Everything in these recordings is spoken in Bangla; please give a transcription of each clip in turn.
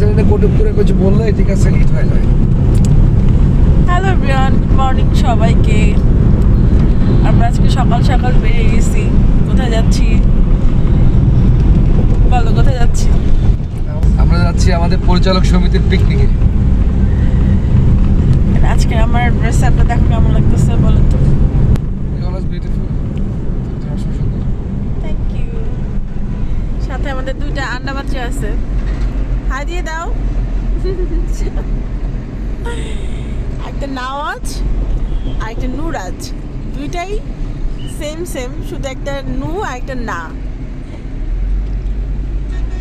সামনে কুটুম করে কিছু বললে ঠিক আছে হিট হয়ে যায়। হ্যালো ব্রিয়ান গুড মর্নিং সবাইকে। আমরা আজকে সকাল সকাল বেরিয়ে গেছি। কোথায় যাচ্ছি? বলো কোথায় যাচ্ছি? আমরা যাচ্ছি আমাদের পরিচালক সমিতির পিকনিকে আজকে আমার ড্রেস আপটা দেখো কেমন লাগতেছে বলো তো। আমাদের দুইটা আন্ডা বাচ্চা আছে। হাই দিয়ে দাও। একটা নাওয়াজ আর একটা নুরাজ। দুইটাই সেম সেম শুধু একটা নু আর একটা না।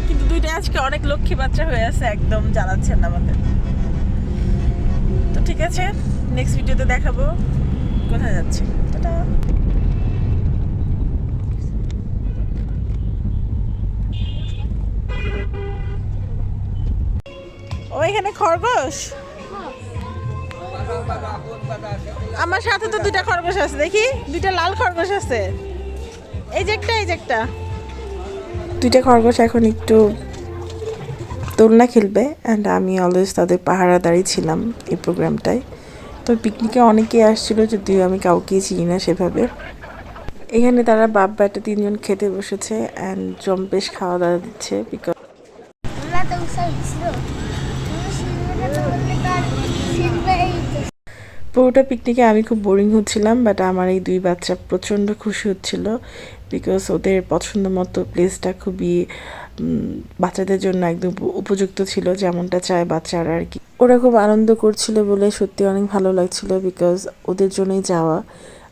কিন্তু দুইটা আজকে অনেক লক্ষ্মী বাচ্চা হয়ে আছে, একদম জানাচ্ছেন আমাদের। তো ঠিক আছে নেক্সট ভিডিওতে দেখাবো। কোথায় যাচ্ছি? টাটা। ও এখানে খরগোশ? আমার সাথে তো দুইটা খরগোশ আছে, দেখি? দুইটা লাল খরগোশ আছে। এই যে একটা, এই যে একটা। দুইটা খরগোশ এখন একটু দোলনা খেলবে অ্যান্ড আমি অলওয়েজ তাদের পাহারাদারি ছিলাম এই প্রোগ্রামটায়। তো পিকনিকে অনেকেই আসছিল, যদিও আমি কাউকেই চিনি না সেভাবে। এখানে তারা বাপ বেটা তিনজন খেতে বসেছে অ্যান্ড জম্পেশ খাওয়া দাওয়া দিচ্ছে বিকজ পুরোটা পিকনিকে আমি খুব বোরিং হচ্ছিলাম বাট আমার এই দুই বাচ্চা প্রচণ্ড খুশি হচ্ছিল বিকজ ওদের পছন্দ মতো প্লেসটা খুবই বাচ্চাদের জন্য একদম উপ- উপযুক্ত ছিল যেমনটা চায় বাচ্চারা আর কি। ওরা খুব আনন্দ করছিল বলে সত্যি অনেক ভালো লাগছিল বিকজ ওদের জন্যই যাওয়া।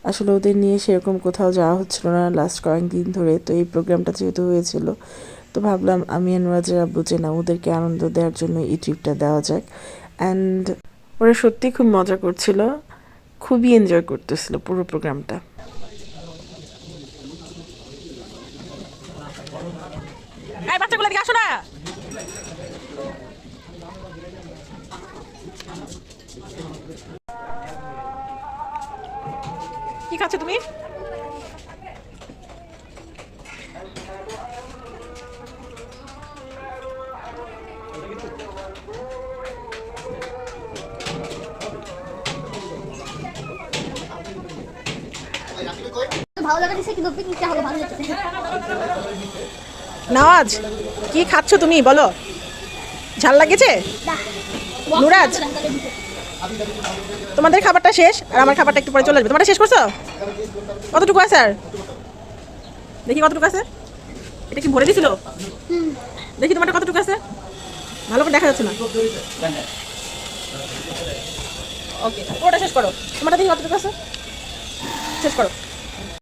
আসলে ওদের নিয়ে সেরকম কোথাও যাওয়া হচ্ছিল না লাস্ট কয়েকদিন ধরে, তো এই প্রোগ্রামটা যেহেতু হয়েছিল তো ভাবলাম আমি অনুরাজের আব্বু যে না, ওদেরকে আনন্দ দেওয়ার জন্য এই ট্রিপটা দেওয়া যাক। অ্যান্ড ওরা সত্যি খুব মজা করছিল, খুবই এনজয় করতেছিল পুরো প্রোগ্রামটা কি খাচ্ছ তুমি? ভালো লাগা দিছে কিন্তু পিকনিকটা হলো ভালো লাগছে। নওয়াজ কি খাচ্ছ তুমি? বলো। ঝাল লাগেছে? নুরাজ তোমাদের খাবারটা শেষ আর আমার খাবারটা একটু পরে চলে আসবে। তোমারটা শেষ করছ? কতটুকু আছে আর? দেখি কতটুকু আছে। এটা কি ভরে দিছিল? দেখি তোমারটা কতটুকু আছে। ভালো করে দেখা যাচ্ছে না। ওকে ওটা শেষ করো। তোমারটা দেখি কতটুকু আছে। শেষ করো।